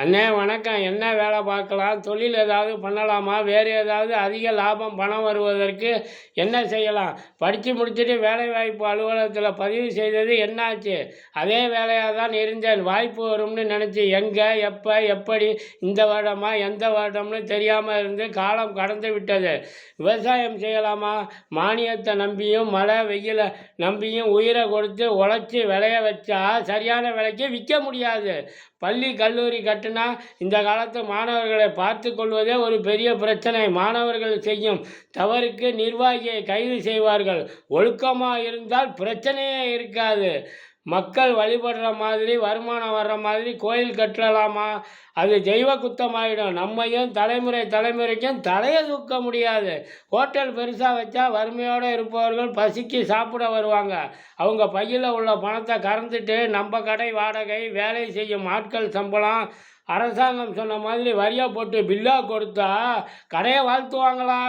அண்ணே வணக்கம். என்ன வேலை பார்க்கலாம்? தொழில் ஏதாவது பண்ணலாமா? வேறு ஏதாவது அதிக லாபம் பணம் வருவதற்கு என்ன செய்யலாம்? படித்து முடிச்சுட்டு வேலைவாய்ப்பு அலுவலகத்தில் பதிவு செய்தது என்னாச்சு? அதே வேலையாக தான் இருந்தேன். வாய்ப்பு வரும்னு நினச்சி எங்கே எப்போ எப்படி இந்த வருடமா எந்த வருடம்னு தெரியாமல் இருந்து காலம் கடந்து விட்டது. விவசாயம் செய்யலாமா? மானியத்தை நம்பியும் மழை வெயிலை நம்பியும் உயிரை கொடுத்து உழைச்சி விளைய வச்சா சரியான விலைக்கு விற்க முடியாது. பள்ளி கல்லூரி கட்டினா இந்த காலத்து மாணவர்களை பார்த்து கொள்வதே ஒரு பெரிய பிரச்சனை. மாணவர்கள் செய்யும் தவறுக்கு நிர்வாகியை கைது செய்வார்கள். ஒழுக்கமாக இருந்தால் பிரச்சனையே இருக்காது. மக்கள் வழிபடுற மாதிரி வருமானம் வர்ற மாதிரி கோயில் கட்டலாமா? அது தெய்வ குத்தமாயிடும். நம்மையும் தலைமுறை தலைமுறைக்கும் தலையை தூக்க முடியாது. ஹோட்டல் பெருசாக வச்சா வறுமையோடு இருப்பவர்கள் பசிக்கு சாப்பிட வருவாங்க. அவங்க பையில் உள்ள பணத்தை கறந்துட்டு நம்ம கடை வாடகை வேலை செய்யும் ஆட்கள் சம்பளம் அரசாங்கம் சொன்ன மாதிரி வரியாக போட்டு பில்லாக கொடுத்தா கடையை வாழ்த்துவாங்களா?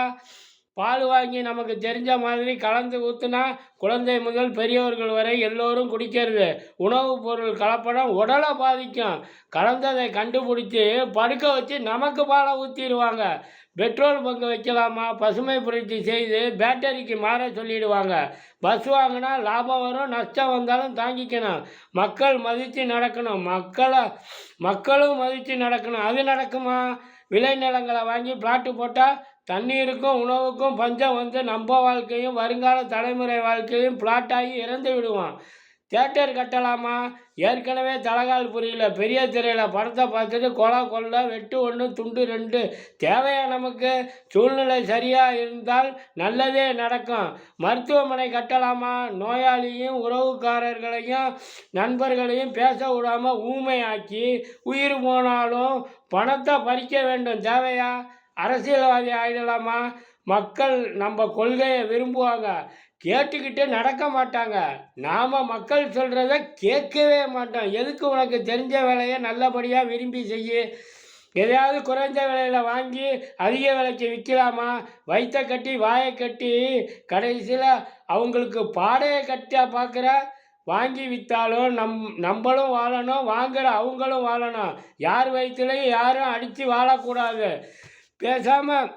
பால் வாங்கி நமக்கு தெரிஞ்ச மாதிரி கலந்து ஊற்றுனா குழந்தை முதல் பெரியவர்கள் வரை எல்லோரும் குடிக்கிறது. உணவுப் பொருள் கலப்படம் உடலை பாதிக்கும். கலந்ததை கண்டுபிடிச்சி படுக்க வச்சு நமக்கு பாலை ஊற்றிடுவாங்க பெட்ரோல் பங்கு வைக்கலாமா? பசுமை புரட்சி செய்து பேட்டரிக்கு மாற சொல்லிடுவாங்க. பஸ் வாங்கினா லாபம் வரும் நஷ்டம் வந்தாலும் தாங்கிக்கணும். மக்கள் மதித்து நடக்கணும். மக்களை மக்களும் மதித்து நடக்கணும். அது நடக்குமா? விளைநிலங்களை வாங்கி பிளாட்டு போட்டால் தண்ணீருக்கும் உணவுக்கும் பஞ்சம் வந்து நம்ம வாழ்க்கையும் வருங்கால தலைமுறை வாழ்க்கையும் பிளாட்டாகி இறந்து விடுவோம் தேட்டர் கட்டலாமா? ஏற்கனவே தலகால் புரியல. பெரிய திரையில் படத்தை பார்த்துட்டு கொலை கொள்ள வெட்டு ஒன்று துண்டு ரெண்டு. தேவையா நமக்கு? சூழ்நிலை சரியாக இருந்தால் நல்லதே நடக்கும். மருத்துவமனை கட்டலாமா? நோயாளியும் உறவுக்காரர்களையும் நண்பர்களையும் பேச விடாமல் ஊமையாக்கி உயிர் போனாலும் பணத்தை பறிக்க வேண்டும். தேவையா? அரசியல்வாதி ஆகிடலாமா மக்கள் நம்ம கொள்கையை விரும்புவாங்க. கேட்டுக்கிட்டே நடக்க மாட்டாங்க. நாம் மக்கள் சொல்கிறத கேட்கவே மாட்டோம். எதுக்கு உனக்கு தெரிஞ்ச வேலையை நல்லபடியாக விரும்பி செய்ய? எதையாவது குறைஞ்ச விலையில் வாங்கி அதிக விலைக்கு விற்கலாமா? வயிற்ற கட்டி வாயை கட்டி கடைசியில் அவங்களுக்கு பாடையை கட்டியா பார்க்குற? வாங்கி விற்றாலும் நம் நம்மளும் வாழணும் வாங்குகிற அவங்களும் வாழணும். யார் வயிற்றுலையும் யாரும் அடித்து வாழக்கூடாது. பேசாமல்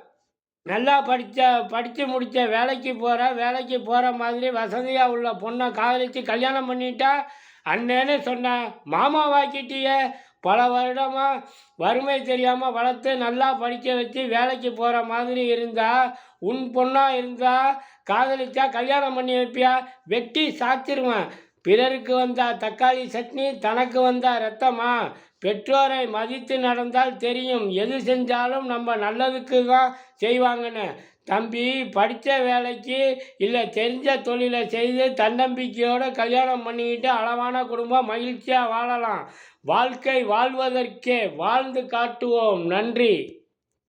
நல்லா படித்த படித்து முடித்த வேலைக்கு போகிற வேலைக்கு போகிற மாதிரி வசதியாக உள்ள பொண்ணை காதலித்து கல்யாணம் பண்ணிட்டா அண்ணேன்னு சொன்னேன் மாமா வாக்கிட்டியே பல வருடமாக வறுமை தெரியாமல் வளர்த்து நல்லா படிக்க வச்சு வேலைக்கு போகிற மாதிரி இருந்தால் உன் பொண்ணாக இருந்தால் காதலிச்சா கல்யாணம் பண்ணி வைப்பியா? வெட்டி சாத்திருவேன். பிறருக்கு வந்தா தக்காளி சட்னி தனக்கு வந்தா ரத்தமா? பெற்றோரை மதித்து நடந்தால் தெரியும். எது செஞ்சாலும் நம்ம நல்லதுக்கு தான் செய்வாங்கன்னு. தம்பி படித்த வேலைக்கு இல்லை தெரிஞ்ச தொழிலை செய்து தன்னம்பிக்கையோடு கல்யாணம் பண்ணிக்கிட்டு அளவான குடும்பம் மகிழ்ச்சியாக வாழலாம். வாழ்க்கை வாழ்வதற்கே வாழ்ந்து காட்டுவோம். நன்றி.